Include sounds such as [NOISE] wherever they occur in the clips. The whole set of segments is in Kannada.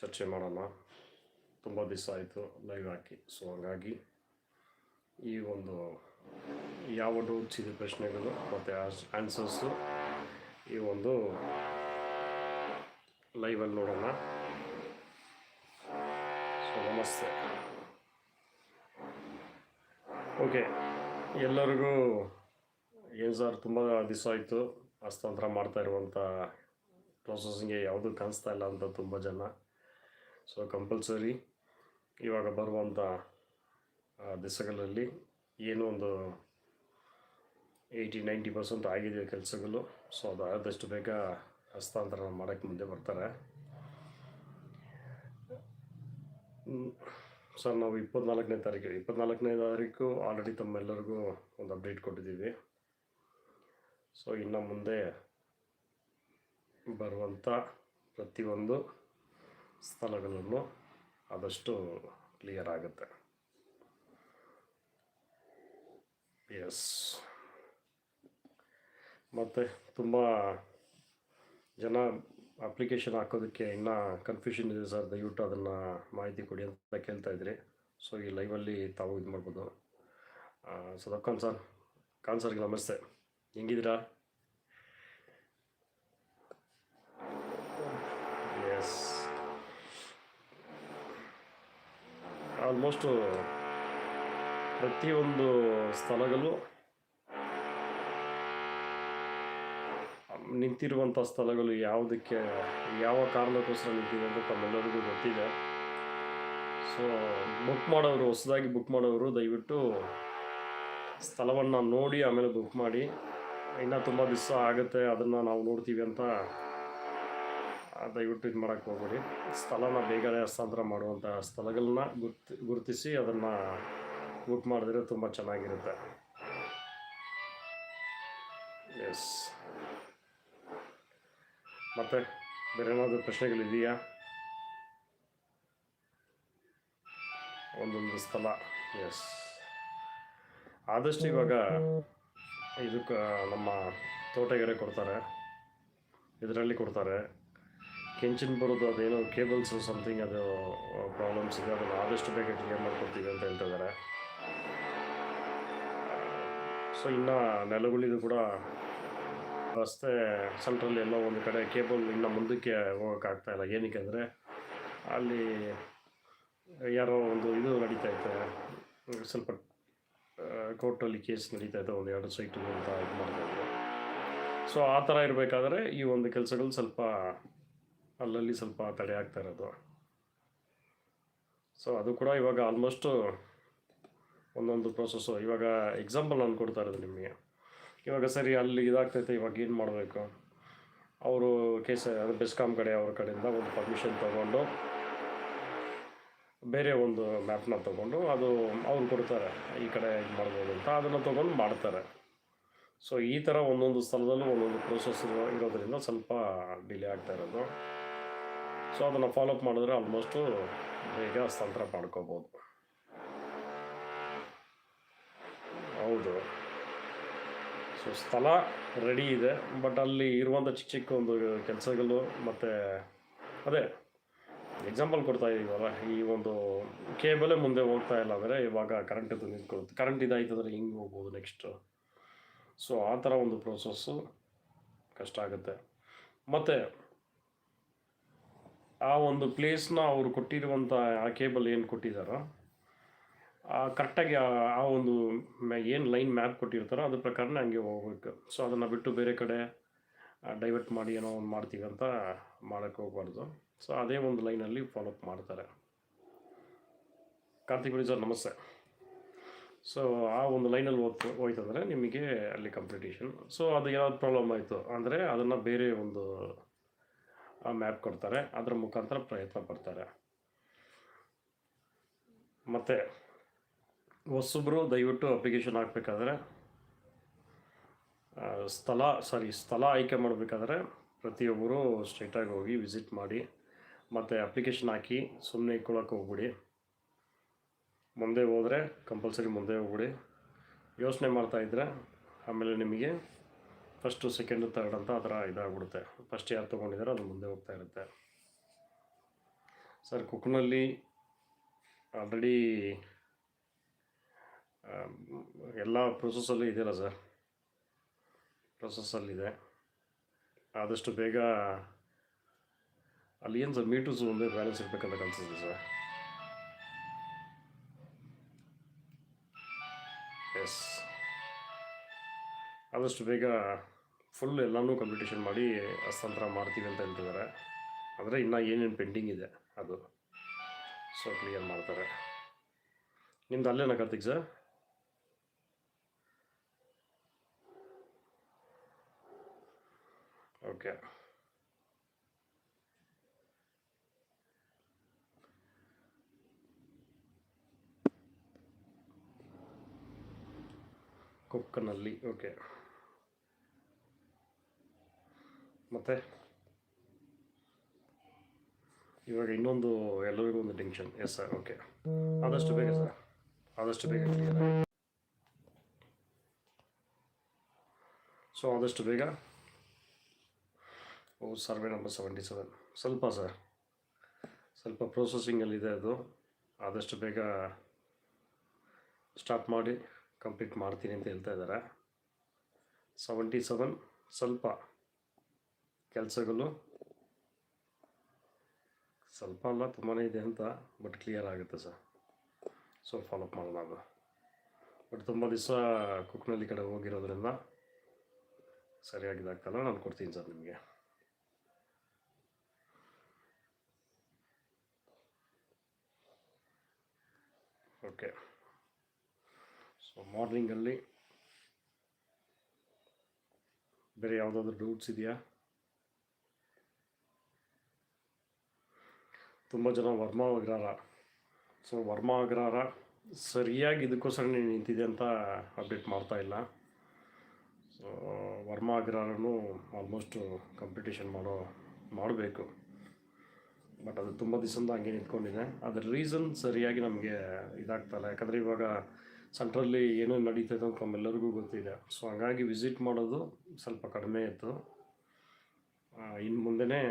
ಚರ್ಚೆ ಮಾಡೋಣ. ತುಂಬ ದಿವಸ ಆಯಿತು ಲೈವ್ ಹಾಕಿ. ಸೊ ಹಾಗಾಗಿ ಈ ಒಂದು ಯಾವ ಡೌಟ್ಸ್ ಇದೆ ಪ್ರಶ್ನೆಗಳು ಮತ್ತು ಆನ್ಸರ್ಸು ಈ ಒಂದು ಲೈವಲ್ಲಿ ನೋಡೋಣ. ಸೊ ನಮಸ್ತೆ. ಓಕೆ ಎಲ್ಲರಿಗೂ ಏನು ಸರ್ ತುಂಬ ದಿವಸ ಆಯಿತು. ಹಸ್ತಾಂತರ ಮಾಡ್ತಾ ಇರುವಂಥ ಪ್ರೊಸೆಸಿಂಗ್ಗೆ ಯಾವುದೂ ಕಾಣಿಸ್ತಾ ಇಲ್ಲ ಅಂತ ತುಂಬ ಜನ. ಸೊ ಕಂಪಲ್ಸರಿ ಇವಾಗ ಬರುವಂಥ ಆ, ದಿವಸಗಳಲ್ಲಿ ಏನೋ ಒಂದು ಏಯ್ಟಿ ನೈಂಟಿ ಪರ್ಸೆಂಟ್ ಆಗಿದೆ ಕೆಲಸಗಳು. ಸೊ ಅದು ಆದಷ್ಟು ಬೇಗ ಹಸ್ತಾಂತರ ಮಾಡೋಕ್ಕೆ ಮುಂದೆ ಬರ್ತಾರೆ. ಸರ್ ನಾವು ಇಪ್ಪತ್ನಾಲ್ಕನೇ ತಾರೀಕು ಇಪ್ಪತ್ನಾಲ್ಕನೇ ತಾರೀಕು ಆಲ್ರೆಡಿ ತಮ್ಮೆಲ್ಲರಿಗೂ ಒಂದು ಅಪ್ಡೇಟ್ ಕೊಟ್ಟಿದ್ದೀವಿ. ಸೊ ಇನ್ನು ಮುಂದೆ ಬರುವಂಥ ಪ್ರತಿಯೊಂದು ಸ್ಥಳಗಳನ್ನು ಆದಷ್ಟು ಕ್ಲಿಯರ್ ಆಗುತ್ತೆ. ಎಸ್ ಮತ್ತು ತುಂಬ ಜನ ಅಪ್ಲಿಕೇಶನ್ ಹಾಕೋದಕ್ಕೆ ಇನ್ನೂ ಕನ್ಫ್ಯೂಷನ್ ಇದೆ ಸರ್ ದಯವಿಟ್ಟು ಅದನ್ನು ಮಾಹಿತಿ ಕೊಡಿ ಅಂತ ಕೇಳ್ತಾ ಇದ್ರಿ. ಸೊ ಈ ಲೈವಲ್ಲಿ ತಾವು ಇದು ಮಾಡ್ಬೋದು ಸೊ ಖಾನ್ ಸರ್ ಖಾನ್ ಸರ್ಗೆ ನಮಸ್ತೆ. ಹೆಂಗಿದ್ದೀರಾ? ಆಲ್ಮೋಸ್ಟು ಪ್ರತಿಯೊಂದು ಸ್ಥಳಗಳು ನಿಂತಿರುವಂಥ ಸ್ಥಳಗಳು ಯಾವುದಕ್ಕೆ ಯಾವ ಕಾರಣಕ್ಕೋಸ್ಕರ ನಿಂತಿದೆ ಅಂತ ತಮ್ಮೆಲ್ಲರಿಗೂ ಗೊತ್ತಿದೆ. ಸೊ ಬುಕ್ ಮಾಡೋರು, ಹೊಸದಾಗಿ ಬುಕ್ ಮಾಡೋರು ದಯವಿಟ್ಟು ಸ್ಥಳವನ್ನು ನೋಡಿ, ಆಮೇಲೆ ಬುಕ್ ಮಾಡಿ. ಇನ್ನೂ ತುಂಬ ದಿವಸ ಆಗುತ್ತೆ, ಅದನ್ನು ನಾವು ನೋಡ್ತೀವಿ ಅಂತ ದಯವಿಟ್ಟು ಇದು ಮಾಡೋಕ್ಕೆ ಹೋಗ್ಬೇಡಿ. ಸ್ಥಳನ ಬೇಗನೆ ಹಸ್ತಾಂತರ ಮಾಡುವಂಥ ಸ್ಥಳಗಳನ್ನ ಗುರ್ತಿ, ಗುರುತಿಸಿ ಅದನ್ನು ಬುಕ್ ಮಾಡಿದ್ರೆ ತುಂಬ ಚೆನ್ನಾಗಿರುತ್ತೆ. ಎಸ್ ಮತ್ತೆ ಬೇರೆ ಏನಾದರೂ ಪ್ರಶ್ನೆಗಳಿದೆಯಾ ಒಂದೊಂದು ಸ್ಥಳ. ಎಸ್ ಆದಷ್ಟು ಇವಾಗ ಇದಕ್ಕೆ ನಮ್ಮ ತೋಟಗೆರೆ ಕೊಡ್ತಾರೆ. ಇದರಲ್ಲಿ ಕೊಡ್ತಾರೆ. ಕೆಂಚಿನ ಬರೋದು ಅದೇನೋ ಕೇಬಲ್ಸು ಸಮಥಿಂಗ್ ಅದು ಪ್ರಾಬ್ಲಮ್ಸ್ ಇದೆ, ಅದನ್ನು ಆದಷ್ಟು ಬೇಗ ಕ್ಲಿಯರ್ ಮಾಡ್ಕೊಡ್ತೀವಿ ಅಂತ ಹೇಳ್ತಿದ್ದಾರೆ ಸೊ ಇನ್ನು ನೆಲಗುಳಿದು ಕೂಡ ರಸ್ತೆ ಸೆಂಟ್ರಲ್ಲಿ ಎಲ್ಲೋ ಒಂದು ಕಡೆ ಕೇಬಲ್ ಇನ್ನು ಮುಂದಕ್ಕೆ ಹೋಗೋಕ್ಕಾಗ್ತಾ ಇಲ್ಲ. ಏನಕ್ಕೆ ಅಂದರೆ ಅಲ್ಲಿ ಯಾರೋ ಒಂದು ಇದು ನಡೀತಾ ಇತ್ತು. ಸ್ವಲ್ಪ ಕೋರ್ಟಲ್ಲಿ ಕೇಸ್ ನಡೀತಾ ಇತ್ತು, ಒಂದು ಎರಡು ಸೈಟು ಅಂತ ಇದು ಮಾಡ್ತಾ ಸೊ ಆ ಥರ ಇರಬೇಕಾದ್ರೆ ಈ ಒಂದು ಕೆಲಸಗಳು ಸ್ವಲ್ಪ ಅಲ್ಲಲ್ಲಿ ಸ್ವಲ್ಪ ತಡೆ ಆಗ್ತಾ ಇರೋದು. ಸೊ ಅದು ಕೂಡ ಇವಾಗ ಆಲ್ಮೋಸ್ಟು ಒಂದೊಂದು ಪ್ರೊಸೆಸ್ಸು ಇವಾಗ ಎಕ್ಸಾಂಪಲ್ ನಾನು ಕೊಡ್ತಾ ಇರೋದು ನಿಮಗೆ. ಇವಾಗ ಸರಿ, ಅಲ್ಲಿ ಇದಾಗ್ತೈತೆ, ಇವಾಗ ಏನು ಮಾಡಬೇಕು? ಅವರು ಕೇಸ್ ಅದು ಬೆಸ್ಕಾಮ್ ಕಡೆ, ಅವ್ರ ಕಡೆಯಿಂದ ಒಂದು ಪರ್ಮಿಷನ್ ತೊಗೊಂಡು, ಬೇರೆ ಒಂದು ಮ್ಯಾಪ್ನ ತೊಗೊಂಡು ಅದು ಅವ್ರು ಕೊಡ್ತಾರೆ, ಈ ಕಡೆ ಇದು ಮಾಡ್ಬೋದು ಅಂತ. ಅದನ್ನು ತೊಗೊಂಡು ಮಾಡ್ತಾರೆ. ಸೊ ಈ ಥರ ಒಂದೊಂದು ಸ್ಥಳದಲ್ಲೂ ಒಂದೊಂದು ಪ್ರೋಸೆಸ್ ಇರೋದರಿಂದ ಸ್ವಲ್ಪ ಡಿಲೇ ಆಗ್ತಾ ಇರೋದು. ಸೊ ಅದನ್ನು ಫಾಲೋಅಪ್ ಮಾಡಿದ್ರೆ ಆಲ್ಮೋಸ್ಟು ಬೇಗ ಹಸ್ತಾಂತರ ಮಾಡ್ಕೋಬೋದು. ಹೌದು. ಸೊ ಸ್ಥಳ ರೆಡಿ ಇದೆ ಬಟ್ ಅಲ್ಲಿ ಇರುವಂಥ ಚಿಕ್ಕ ಚಿಕ್ಕ ಒಂದು ಕೆಲಸಗಳು ಮತ್ತು, ಅದೇ ಎಕ್ಸಾಂಪಲ್ ಕೊಡ್ತಾ ಇದ್ದೀವಲ್ಲ ಈ ಒಂದು ಕೇಬಲೇ ಮುಂದೆ ಹೋಗ್ತಾ ಇಲ್ಲ ಅಂದರೆ ಇವಾಗ ಕರೆಂಟ್ ಇದು ನಿಂತ್ಕೊಳುತ್ತೆ ಕರೆಂಟ್ ಇದಾಯ್ತು ಅಂದರೆ ಹಿಂಗೆ ಹೋಗ್ಬೋದು ನೆಕ್ಸ್ಟು ಸೊ ಆ ಥರ ಒಂದು ಪ್ರೋಸೆಸ್ಸು ಕಷ್ಟ ಆಗುತ್ತೆ. ಮತ್ತು ಆ ಒಂದು ಪ್ಲೇಸ್ನ ಅವರು ಕೊಟ್ಟಿರುವಂಥ ಆ ಕೇಬಲ್ ಏನು ಕೊಟ್ಟಿದ್ದಾರೋ ಆ ಕರೆಕ್ಟಾಗಿ ಆ ಒಂದು ಏನು ಲೈನ್ ಮ್ಯಾಪ್ ಕೊಟ್ಟಿರ್ತಾರೋ ಅದ್ರ ಪ್ರಕಾರನೇ ಹಂಗೆ ಹೋಗ್ಬೇಕು. ಸೊ ಅದನ್ನು ಬಿಟ್ಟು ಬೇರೆ ಕಡೆ ಡೈವರ್ಟ್ ಮಾಡಿ ಏನೋ ಒಂದು ಮಾಡ್ತೀವಿ ಅಂತ ಮಾಡೋಕ್ಕೆ ಹೋಗ್ಬಾರ್ದು. ಸೊ ಅದೇ ಒಂದು ಲೈನಲ್ಲಿ ಫಾಲೋಅಪ್ ಮಾಡ್ತಾರೆ. ಕಾರ್ತಿಕ್ ಸರ್, ನಮಸ್ತೆ. ಸೊ ಆ ಒಂದು ಲೈನಲ್ಲಿ ಹೋಗ್ತು, ಹೋಯ್ತಂದರೆ ನಿಮಗೆ ಅಲ್ಲಿ ಕಾಂಪಿಟೇಷನ್ ಸೊ ಅದು ಏನಾದ್ರು ಪ್ರಾಬ್ಲಮ್ ಆಯಿತು ಅಂದರೆ ಅದನ್ನು ಬೇರೆ ಒಂದು ಮ್ಯಾಪ್ ಕೊಡ್ತಾರೆ. ಅದರ ಮುಖಾಂತರ ಪ್ರಯತ್ನ ಪಡ್ತಾರೆ. ಮತ್ತು ಹೊಸಬ್ರು ದಯವಿಟ್ಟು ಅಪ್ಲಿಕೇಶನ್ ಹಾಕಬೇಕಾದ್ರೆ ಸ್ಥಳ ಸಾರಿ ಸ್ಥಳ ಆಯ್ಕೆ ಮಾಡಬೇಕಾದ್ರೆ ಪ್ರತಿಯೊಬ್ಬರು ಸ್ಟ್ರೈಟಾಗಿ ಹೋಗಿ ವಿಸಿಟ್ ಮಾಡಿ, ಮತ್ತು ಅಪ್ಲಿಕೇಶನ್ ಹಾಕಿ ಸುಮ್ಮನೆ ಇಟ್ಕೊಳಕ್ಕೆ ಹೋಗ್ಬಿಡಿ. ಮುಂದೆ ಹೋದರೆ ಕಂಪಲ್ಸರಿ ಮುಂದೆ ಹೋಗ್ಬಿಡಿ. ಯೋಚನೆ ಮಾಡ್ತಾಯಿದ್ರೆ ಆಮೇಲೆ ನಿಮಗೆ ಫಸ್ಟು ಸೆಕೆಂಡು ತರ್ಡ್ ಅಂತ ಆ ಥರ ಇದಾಗ್ಬಿಡುತ್ತೆ. ಫಸ್ಟ್ ಯಾರು ತೊಗೊಂಡಿದ್ದಾರೆ ಅದು ಮುಂದೆ ಹೋಗ್ತಾ ಇರುತ್ತೆ. ಸರ್ ಕುಕ್ನಲ್ಲಿ ಆಲ್ರೆಡಿ ಎಲ್ಲ ಪ್ರೊಸೆಸಲ್ಲೂ ಇದೆಯಲ್ಲ ಸರ್ ಪ್ರೊಸೆಸ್ಸಲ್ಲಿದೆ ಆದಷ್ಟು ಬೇಗ ಅಲ್ಲಿ ಏನು ಸರ್ ಮೀಟರ್ಸ್ ಒಂದೇ ಬ್ಯಾಲೆನ್ಸ್ ಇರಬೇಕಂತ ಅನ್ಸುತ್ತೆ ಸರ್ ಎಸ್ ಆದಷ್ಟು ಬೇಗ ಫುಲ್ ಎಲ್ಲನೂ ಕಂಪ್ಲೀಟೇಷನ್ ಮಾಡಿ ಹಸ್ತಾಂತರ ಮಾಡ್ತೀವಿ ಅಂತ ಹೇಳ್ತಿದ್ದಾರೆ. ಆದರೆ ಇನ್ನೂ ಏನೇನು ಪೆಂಡಿಂಗ್ ಇದೆ ಅದು. ಸೊ ಕ್ಲಿಯರ್ ಮಾಡ್ತಾರೆ. ನಿಮ್ದು ಅಲ್ಲೇನ ಕಾರ್ತಿಕ್ ಸರ್ ಓಕೆ ಕೊಕ್ಕನಲ್ಲಿ ಓಕೆ ಮತ್ತೆ? ಇವಾಗ ಇನ್ನೊಂದು, ಎಲ್ಲರಿಗೂ ಒಂದು ಟೆನ್ಷನ್ ಎಸ್ ಸರ್ ಓಕೆ ಆದಷ್ಟು ಬೇಗ ಸರ್ ಆದಷ್ಟು ಬೇಗ ಕ್ಲಿಯರ್ ಸೊ ಆದಷ್ಟು ಬೇಗ. ಓ, ಸರ್ವೆ ನಂಬರ್ ಸೆವೆಂಟಿ ಸೆವೆನ್ ಸ್ವಲ್ಪ ಸರ್ ಸ್ವಲ್ಪ ಪ್ರೊಸೆಸಿಂಗಲ್ಲಿದೆ ಅದು. ಆದಷ್ಟು ಬೇಗ ಸ್ಟಾರ್ಟ್ ಮಾಡಿ ಕಂಪ್ಲೀಟ್ ಮಾಡ್ತೀನಿ ಅಂತ ಹೇಳ್ತಾ ಇದ್ದಾರೆ. ಸೆವೆಂಟಿ ಸೆವೆನ್ ಸ್ವಲ್ಪ. ಕೆಲಸಗಳು ಸ್ವಲ್ಪ ಅಲ್ಲ ತುಂಬಾ ಇದೆ ಅಂತ ಬಟ್ ಕ್ಲಿಯರ್ ಆಗುತ್ತೆ ಸರ್ ಸೊ ಫಾಲೋಅಪ್ ಅದು. ಬಟ್ ತುಂಬ ದಿವಸ ಕುಕ್ನಲ್ಲಿ ಕಡೆ ಹೋಗಿರೋದ್ರಿಂದ ಸರಿಯಾಗಿದ್ದಾಗ್ತಲ್ಲ ನಾನು ಕೊಡ್ತೀನಿ ಸರ್ ನಿಮಗೆ. ಓಕೆ ಸೊ ಮಾರ್ನಿಂಗಲ್ಲಿ ಬೇರೆ ಯಾವುದಾದ್ರೂ ಡೌಟ್ಸ್ ಇದೆಯಾ? ತುಂಬ ಜನ ವರ್ಮ ಅಗ್ರಹಾರ ಸೊ ವರ್ಮ ಅಗ್ರಹಾರ ಸರಿಯಾಗಿ ಇದಕ್ಕೋಸ್ಕರ ನಿಂತಿದೆ ಅಂತ ಅಪ್ಡೇಟ್ ಮಾಡ್ತಾ ಇಲ್ಲ. ಸೊ ವರ್ಮ ಅಗ್ರಹಾರನು ಆಲ್ಮೋಸ್ಟು ಕಾಂಪಿಟೇಷನ್ ಮಾಡೋ, ಮಾಡಬೇಕು. ಬಟ್ ಅದು ತುಂಬ ದಿವಸದಿಂದ ಹಂಗೆ ನಿಂತ್ಕೊಂಡಿದೆ. ಅದರ ರೀಸನ್ ಸರಿಯಾಗಿ ನಮಗೆ ಇದಾಗ್ತಾಯಿಲ್ಲ ಯಾಕಂದರೆ ಇವಾಗ ಸೆಂಟ್ರಲ್ಲಿ ಏನೇನು ನಡೀತೈತೆ ಅಂತ ನಮ್ಮೆಲ್ಲರಿಗೂ ಗೊತ್ತಿದೆ. ಸೊ ಹಂಗಾಗಿ ವಿಸಿಟ್ ಮಾಡೋದು ಸ್ವಲ್ಪ ಕಡಿಮೆ ಇತ್ತು. ಇನ್ನು ಮುಂದೆನೇ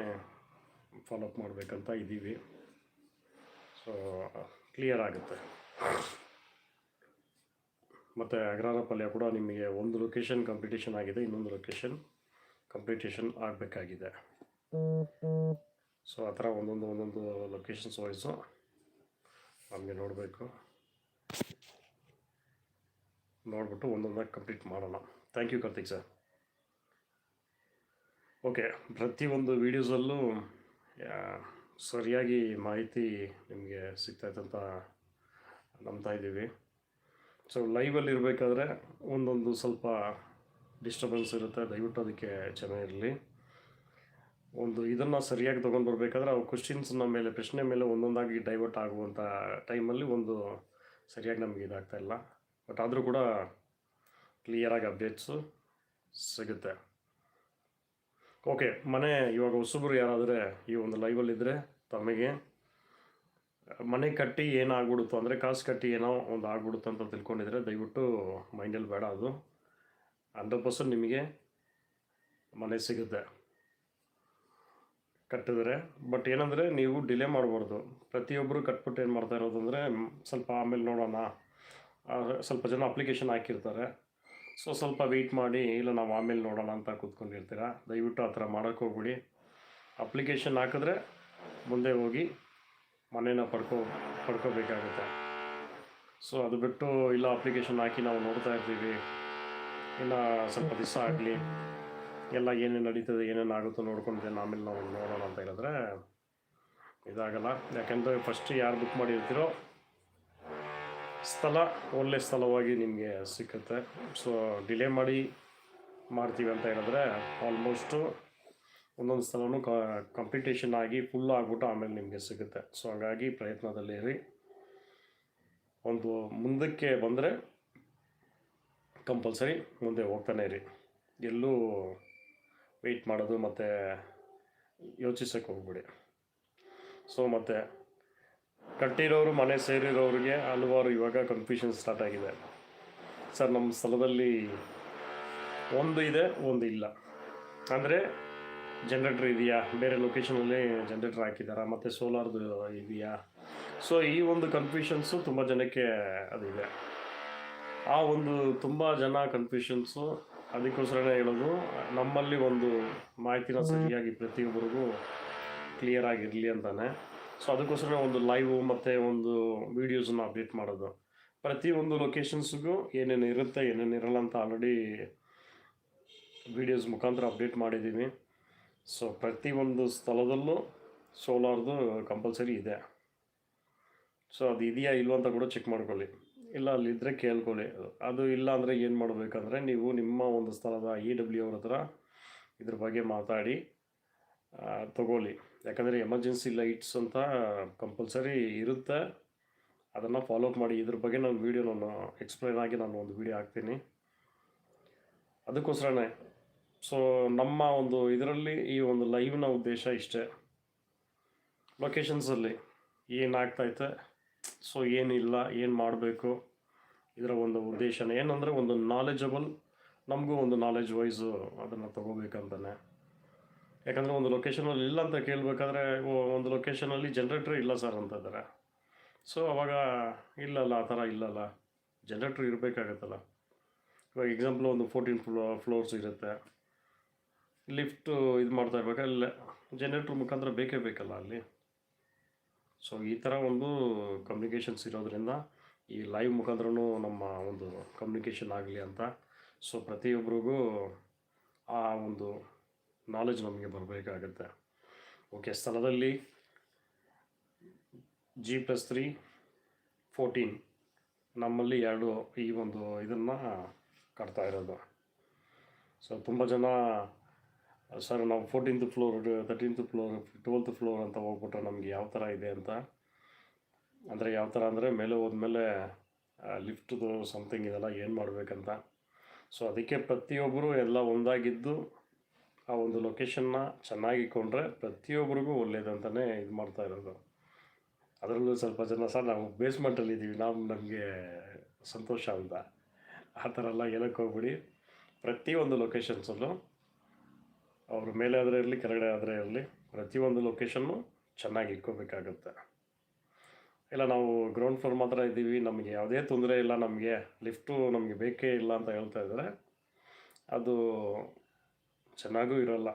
ಫಾಲೋಅಪ್ ಮಾಡಬೇಕಂತ ಇದ್ದೀವಿ. ಸೊ ಕ್ಲಿಯರ್ ಆಗುತ್ತೆ. ಮತ್ತು ಅಗ್ರಹಾರ ಪಲ್ಯ ಕೂಡ ನಿಮಗೆ ಒಂದು ಲೊಕೇಶನ್ ಕಂಪಿಟೇಷನ್ ಆಗಿದೆ, ಇನ್ನೊಂದು ಲೊಕೇಶನ್ ಕಂಪ್ಲೀಟೇಷನ್ ಆಗಬೇಕಾಗಿದೆ. ಸೊ ಆ ಥರ ಒಂದೊಂದು ಒಂದೊಂದು ಲೊಕೇಶನ್ಸ್ ವೈಸು ನಮಗೆ ನೋಡಬೇಕು. ನೋಡಿಬಿಟ್ಟು ಒಂದೊಂದಾಗಿ ಕಂಪ್ಲೀಟ್ ಮಾಡೋಣ. Thank you Karthik sir okay ಪ್ರತಿಯೊಂದು ವೀಡಿಯೋಸಲ್ಲೂ ಸರಿಯಾಗಿ ಮಾಹಿತಿ ನಿಮಗೆ ಸಿಗ್ತಾಯಿತ್ತಂತ ನಂಬ್ತಾ ಇದ್ದೀವಿ. ಸೊ ಲೈವಲ್ಲಿ ಇರಬೇಕಾದ್ರೆ ಒಂದೊಂದು ಸ್ವಲ್ಪ ಡಿಸ್ಟರ್ಬೆನ್ಸ್ ಇರುತ್ತೆ. ದಯವಿಟ್ಟು ಅದಕ್ಕೆ ಚೆನ್ನಾಗಿರಲಿ ಒಂದು ಇದನ್ನು ಸರಿಯಾಗಿ ತೊಗೊಂಡು ಬರಬೇಕಾದ್ರೆ ಅವು ಕ್ವಶನ್ಸ್ನ ಮೇಲೆ, ಪ್ರಶ್ನೆ ಮೇಲೆ ಒಂದೊಂದಾಗಿ ಡೈವರ್ಟ್ ಆಗುವಂಥ ಟೈಮಲ್ಲಿ ಒಂದು ಸರಿಯಾಗಿ ನಮಗೆ ಇದಾಗ್ತಾ ಇಲ್ಲ. ಬಟ್ ಆದರೂ ಕೂಡ ಕ್ಲಿಯರಾಗಿ ಅಪ್ಡೇಟ್ಸು ಸಿಗುತ್ತೆ. ಓಕೆ ಮನೆ ಇವಾಗ ಹೊಸಬ್ರು ಯಾರಾದರೆ ಈ ಒಂದು ಲೈವಲ್ಲಿದ್ದರೆ ತಮಗೆ ಮನೆ ಕಟ್ಟಿ ಏನಾಗ್ಬಿಡುತ್ತೋ ಅಂದರೆ ಕಾಸು ಕಟ್ಟಿ ಏನೋ ಒಂದು ಆಗ್ಬಿಡುತ್ತೋ ಅಂತ ತಿಳ್ಕೊಂಡಿದ್ರೆ ದಯವಿಟ್ಟು ಮೈಂಡಲ್ಲಿ ಬೇಡ ಅದು. ಹಂಡ್ರೆಡ್ ಪರ್ಸೆಂಟ್ ನಿಮಗೆ ಮನೆ ಸಿಗುತ್ತೆ. ಕಟ್ಟಿದ್ರೆ ಬಟ್ ಏನಂದರೆ ನೀವು ಡಿಲೇ ಮಾಡಬಾರ್ದು. ಪ್ರತಿಯೊಬ್ಬರು ಕಟ್ಬಿಟ್ಟು ಏನು ಮಾಡ್ತಾ ಇರೋದು ಅಂದರೆ, ಸ್ವಲ್ಪ ಆಮೇಲೆ ನೋಡೋಣ. ಸ್ವಲ್ಪ ಜನ ಅಪ್ಲಿಕೇಶನ್ ಹಾಕಿರ್ತಾರೆ. ಸೊ ಸ್ವಲ್ಪ ವೆಯ್ಟ್ ಮಾಡಿ, ಇಲ್ಲ ನಾವು ಆಮೇಲೆ ನೋಡೋಣ ಅಂತ ಕೂತ್ಕೊಂಡಿರ್ತೀರ? ದಯವಿಟ್ಟು ಆ ಥರ ಮಾಡೋಕ್ಕೆ ಹೋಗ್ಬಿಡಿ. ಅಪ್ಲಿಕೇಶನ್ ಹಾಕಿದ್ರೆ ಮುಂದೆ ಹೋಗಿ ಮನೇನ ಪಡ್ಕೋ, ಪಡ್ಕೋಬೇಕಾಗುತ್ತೆ. ಸೊ ಅದು ಬಿಟ್ಟು ಇಲ್ಲ ಅಪ್ಲಿಕೇಶನ್ ಹಾಕಿ ನಾವು ನೋಡ್ತಾ ಇರ್ತೀವಿ. ಇನ್ನು ಸ್ವಲ್ಪ ದಿವಸ ಆಗಲಿ, ಎಲ್ಲ ಏನೇನು ನಡೀತದೆ, ಏನೇನು ಆಗುತ್ತೋ ನೋಡ್ಕೊಂಡು ಆಮೇಲೆ ನಾವು ನೋಡೋಣ ಅಂತ ಹೇಳಿದ್ರೆ ಇದಾಗಲ್ಲ. ಯಾಕೆಂದರೆ ಫಸ್ಟ್ ಯಾರು ಬುಕ್ ಮಾಡಿರ್ತೀರೋ ಸ್ಥಳ ಒಳ್ಳೆ ಸ್ಥಳವಾಗಿ ನಿಮಗೆ ಸಿಕ್ಕುತ್ತೆ. ಸೊ ಡಿಲೇ ಮಾಡಿ ಮಾಡ್ತೀವಿ ಅಂತ ಹೇಳಿದ್ರೆ ಆಲ್ಮೋಸ್ಟು ಒಂದೊಂದು ಸ್ಥಳನೂ ಕಾಂಪಿಟೇಷನ್ ಆಗಿ ಫುಲ್ ಆಗಿಬಿಟ್ಟು ಆಮೇಲೆ ನಿಮಗೆ ಸಿಗುತ್ತೆ ಸೊ ಹಾಗಾಗಿ ಪ್ರಯತ್ನದಲ್ಲಿರಿ ಒಂದು ಮುಂದಕ್ಕೆ ಬಂದರೆ ಕಂಪಲ್ಸರಿ ಮುಂದೆ ಹೋಗ್ತಾನೆ ಇರಿ. ಎಲ್ಲೂ ವೆಯ್ಟ್ ಮಾಡೋದು ಮತ್ತು ಯೋಚಿಸೋಕ್ಕೆ ಹೋಗ್ಬಿಡಿ. ಸೊ ಮತ್ತು ಕಟ್ಟಿರೋರು, ಮನೆ ಸೇರಿರೋರಿಗೆ ಹಲವಾರು ಇವಾಗ ಕನ್ಫ್ಯೂಷನ್ ಸ್ಟಾರ್ಟ್ ಆಗಿದೆ. ಸರ್, ನಮ್ಮ ಸ್ಥಳದಲ್ಲಿ ಒಂದು ಇದೆ, ಒಂದು ಇಲ್ಲ. ಅಂದರೆ ಜನ್ರೇಟ್ರ್ ಇದೆಯಾ? ಬೇರೆ ಲೊಕೇಶನಲ್ಲಿ ಜನ್ರೇಟ್ರ್ ಹಾಕಿದ್ದಾರಾ ಮತ್ತು ಸೋಲಾರ್ದು ಇದೆಯಾ? ಸೊ ಈ ಒಂದು ಕನ್ಫ್ಯೂಷನ್ಸು ತುಂಬ ಜನಕ್ಕೆ ಅದಿದೆ. ಆ ಒಂದು ತುಂಬ ಜನ ಕನ್ಫ್ಯೂಷನ್ಸು ಅದಕ್ಕೋಸ್ಕರನೇ ಹೇಳೋದು, ನಮ್ಮಲ್ಲಿ ಒಂದು ಮಾಹಿತಿನ ಸರಿಯಾಗಿ ಪ್ರತಿಯೊಬ್ಬರಿಗೂ ಕ್ಲಿಯರ್ ಆಗಿರಲಿ ಅಂತಾನೆ. ಸೊ ಅದಕ್ಕೋಸ್ಕರ ಒಂದು ಲೈವ್ ಮತ್ತು ಒಂದು ವೀಡಿಯೋಸನ್ನು ಅಪ್ಡೇಟ್ ಮಾಡೋದು. ಪ್ರತಿಯೊಂದು ಲೊಕೇಶನ್ಸ್ಗೂ ಏನೇನು ಇರುತ್ತೆ, ಏನೇನು ಇರಲ್ಲ ಅಂತ ಆಲ್ರೆಡಿ ವೀಡಿಯೋಸ್ ಮುಖಾಂತರ ಅಪ್ಡೇಟ್ ಮಾಡಿದ್ದೀವಿ ಸೊ ಒಂದು ಸ್ಥಳದಲ್ಲೂ ಸೋಲಾರ್ದು ಕಂಪಲ್ಸರಿ ಇದೆ. ಸೊ ಅದು ಇದೆಯಾ ಇಲ್ಲವಂತ ಅಂತ ಕೂಡ ಚೆಕ್ ಮಾಡ್ಕೊಳ್ಳಿ. ಇಲ್ಲ ಅಲ್ಲಿದ್ದರೆ ಕೇಳ್ಕೊಳ್ಳಿ. ಅದು ಇಲ್ಲ ಅಂದರೆ ಏನು ಮಾಡಬೇಕಂದ್ರೆ ನೀವು ನಿಮ್ಮ ಒಂದು ಸ್ಥಳದ ಇ ಡಬ್ಲ್ಯೂ ಅವ್ರ ಹತ್ರ ಇದ್ರ ಬಗ್ಗೆ ಮಾತಾಡಿ ತಗೊಳ್ಳಿ. ಯಾಕಂದರೆ ಎಮರ್ಜೆನ್ಸಿ ಲೈಟ್ಸ್ ಅಂತ ಕಂಪಲ್ಸರಿ ಇರುತ್ತೆ. ಅದನ್ನು ಫಾಲೋ ಅಪ್ ಮಾಡಿ ಇದ್ರ ಬಗ್ಗೆ ನಾನು ವೀಡಿಯೋ ನಾನು ಎಕ್ಸ್ಪ್ಲೈನ್ ಆಗಿ ನಾನು ಒಂದು ವೀಡಿಯೋ ಹಾಕ್ತೀನಿ. ಅದಕ್ಕೋಸ್ಕರನೇ ಸೊ ನಮ್ಮ ಒಂದು ಇದರಲ್ಲಿ ಈ ಒಂದು ಲೈವ್ನ ಉದ್ದೇಶ ಇಷ್ಟೇ. ಲೊಕೇಶನ್ಸಲ್ಲಿ ಏನಾಗ್ತೈತೆ ಸೊ ಏನಿಲ್ಲ, ಏನು ಮಾಡಬೇಕು, ಇದರ ಒಂದು ಉದ್ದೇಶನೇ. ಏನಂದರೆ ಒಂದು ನಾಲೆಜಬಲ್ ನಮಗೂ ಒಂದು ನಾಲೆಜ್ ವೈಸು ಅದನ್ನು ತಗೋಬೇಕಂತಾನೆ. ಯಾಕಂದರೆ ಒಂದು ಲೊಕೇಶನಲ್ಲಿ ಇಲ್ಲ ಅಂತ ಕೇಳಬೇಕಾದ್ರೆ ಒಂದು ಲೊಕೇಶನಲ್ಲಿ ಜನ್ರೇಟ್ರ್ ಇಲ್ಲ ಸರ್ ಅಂತ ಇದ್ದಾರೆ ಸೊ ಅವಾಗ ಇಲ್ಲಲ್ಲ, ಆ ಥರ ಇಲ್ಲಲ್ಲ. ಜನ್ರೇಟ್ರ್ ಇರಬೇಕಾಗತ್ತಲ್ಲ. ಇವಾಗ ಎಕ್ಸಾಂಪಲ್ ಒಂದು ಫೋರ್ಟೀನ್ ಫ್ಲೋ ಫ್ಲೋರ್ಸ್ ಇರುತ್ತೆ. ಲಿಫ್ಟು ಇದು ಮಾಡ್ತಾ ಇರಬೇಕಲ್ಲ ಜನ್ರೇಟ್ರ್ ಮುಖಾಂತರ ಬೇಕೇ ಬೇಕಲ್ಲ ಅಲ್ಲಿ. ಸೊ ಈ ಥರ ಒಂದು ಕಮ್ಯುನಿಕೇಷನ್ಸ್ ಇರೋದ್ರಿಂದ ಈ ಲೈವ್ ಮುಖಾಂತರನೂ ನಮ್ಮ ಒಂದು ಕಮ್ಯುನಿಕೇಷನ್ ಆಗಲಿ ಅಂತ. ಸೊ ಪ್ರತಿಯೊಬ್ಬರಿಗೂ ಆ ಒಂದು ನಾಲೆಜ್ ನಮಗೆ ಬರಬೇಕಾಗತ್ತೆ. ಓಕೆ ಸ್ಥಳದಲ್ಲಿ ಜಿ ಪ್ಲಸ್ ತ್ರೀ ಫೋರ್ಟೀನ್ ನಮ್ಮಲ್ಲಿ ಎರಡು ಈ ಒಂದು ಇದನ್ನು ಕಟ್ತಾ ಇರೋದು. ಸೊ ತುಂಬ ಜನ, ಸರ್ ನಾವು fourteenth floor thirteenth floor twelfth floor ಅಂತ ಹೋಗ್ಬಿಟ್ರೆ ನಮಗೆ ಯಾವ ಥರ ಇದೆ ಅಂತ? ಅಂದರೆ ಯಾವ ಥರ ಅಂದರೆ ಮೇಲೆ ಹೋದ್ಮೇಲೆ ಲಿಫ್ಟ್ದು ಸಮಥಿಂಗ್ ಇದೆಲ್ಲ ಏನು ಮಾಡಬೇಕಂತ? ಸೊ ಅದಕ್ಕೆ ಪ್ರತಿಯೊಬ್ಬರು ಎಲ್ಲ ಒಂದಾಗಿದ್ದು ಆ ಒಂದು ಲೊಕೇಶನ್ನ ಚೆನ್ನಾಗಿ ಇಟ್ಕೊಂಡ್ರೆ ಪ್ರತಿಯೊಬ್ಬರಿಗೂ ಒಳ್ಳೇದಂತಲೇ ಇದು ಮಾಡ್ತಾ ಇರೋದು. ಅದರಲ್ಲೂ ಸ್ವಲ್ಪ ಜನ ಸರ್ ನಾವು ಬೇಸ್ಮೆಂಟಲ್ಲಿ ಇದ್ದೀವಿ ನಾವು ನಮಗೆ ಸಂತೋಷ ಅಂತ. ಆ ಥರ ಎಲ್ಲ ಹೇಳಕ್ಕೆ ಹೋಗ್ಬಿಡಿ. ಪ್ರತಿಯೊಂದು ಲೊಕೇಶನ್ಸಲ್ಲೂ ಅವ್ರ ಮೇಲೆ ಆದರೆ ಇರಲಿ, ಕೆಳಗಡೆ ಆದರೆ ಇರಲಿ, ಪ್ರತಿಯೊಂದು ಲೊಕೇಶನ್ನು ಚೆನ್ನಾಗಿ ಇಟ್ಕೋಬೇಕಾಗತ್ತೆ. ಇಲ್ಲ, ನಾವು ಗ್ರೌಂಡ್ ಫ್ಲೋರ್ ಮಾತ್ರ ಇದ್ದೀವಿ ನಮಗೆ ಯಾವುದೇ ತೊಂದರೆ ಇಲ್ಲ, ನಮಗೆ ಲಿಫ್ಟು ನಮಗೆ ಬೇಕೇ ಇಲ್ಲ ಅಂತ ಹೇಳ್ತಾ ಇದ್ದಾರೆ. ಅದು ಚೆನ್ನಾಗೂ ಇರೋಲ್ಲ.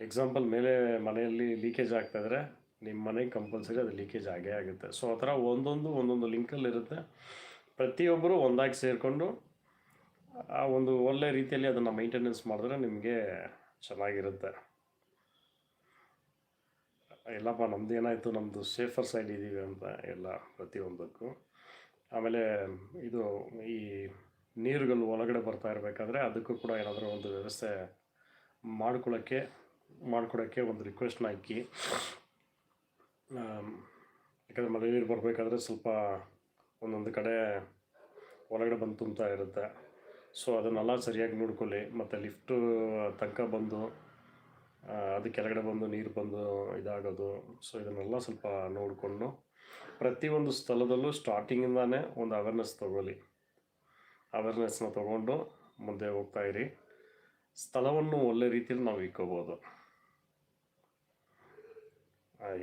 ಎಕ್ಸಾಂಪಲ್ ಮೇಲೆ ಮನೆಯಲ್ಲಿ ಲೀಕೇಜ್ ಆಗ್ತಾಯಿದ್ರೆ ನಿಮ್ಮ ಮನೆಗೆ ಕಂಪಲ್ಸರಿ ಅದು ಲೀಕೇಜ್ ಆಗೇ ಆಗುತ್ತೆ. ಸೊ ಆ ಥರ ಒಂದೊಂದು ಒಂದೊಂದು ಲಿಂಕಲ್ಲಿ ಇರುತ್ತೆ. ಪ್ರತಿಯೊಬ್ಬರು ಒಂದಾಗಿ ಸೇರಿಕೊಂಡು, ಆ ಒಂದು ಒಳ್ಳೆ ರೀತಿಯಲ್ಲಿ ಅದನ್ನು ಮೈಂಟೆನೆನ್ಸ್ ಮಾಡಿದ್ರೆ ನಿಮಗೆ ಚೆನ್ನಾಗಿರುತ್ತೆ. ಎಲ್ಲಪ್ಪ ನಮ್ದು ಏನಾಯಿತು? ನಮ್ಮದು ಸೇಫರ್ ಸೈಡ್ ಇದ್ದೀವಿ ಅಂತ ಎಲ್ಲ ಪ್ರತಿಯೊಂದಕ್ಕೂ. ಆಮೇಲೆ ಇದು ಈ ನೀರುಗಳು ಒಳಗಡೆ ಬರ್ತಾ ಇರಬೇಕಾದ್ರೆ ಅದಕ್ಕೂ ಕೂಡ ಏನಾದರೂ ಒಂದು ವ್ಯವಸ್ಥೆ ಮಾಡ್ಕೊಳ್ಳೋಕ್ಕೆ ಮಾಡ್ಕೊಡೋಕ್ಕೆ ಒಂದು ರಿಕ್ವೆಸ್ಟ್ನ ಹಾಕಿ. ಯಾಕಂದರೆ ಮಳೆ ನೀರು ಬರಬೇಕಾದ್ರೆ ಸ್ವಲ್ಪ ಒಂದೊಂದು ಕಡೆ ಒಳಗಡೆ ಬಂದು ತುಂಬ್ತಾ ಇರುತ್ತೆ. ಸೊ ಅದನ್ನೆಲ್ಲ ಸರಿಯಾಗಿ ನೋಡ್ಕೊಳ್ಳಿ. ಮತ್ತು ಲಿಫ್ಟು ತನಕ ಬಂದು ಅದು ಕೆಳಗಡೆ ಬಂದು ನೀರು ಬಂದು ಇದಾಗೋದು. ಸೊ ಇದನ್ನೆಲ್ಲ ಸ್ವಲ್ಪ ನೋಡಿಕೊಂಡು ಪ್ರತಿಯೊಂದು ಸ್ಥಳದಲ್ಲೂ ಸ್ಟಾರ್ಟಿಂಗಿಂದಾನೇ ಒಂದು ಅವೇರ್ನೆಸ್ ತಗೊಳ್ಳಿ. ಅವೇರ್ನೆಸ್ನ ತೊಗೊಂಡು ಮುಂದೆ ಹೋಗ್ತಾ ಇರಿ. ಸ್ಥಳವನ್ನು ಒಳ್ಳೆ ರೀತಿಯಲ್ಲಿ ನಾವು ಇಕ್ಕೋಬೋದು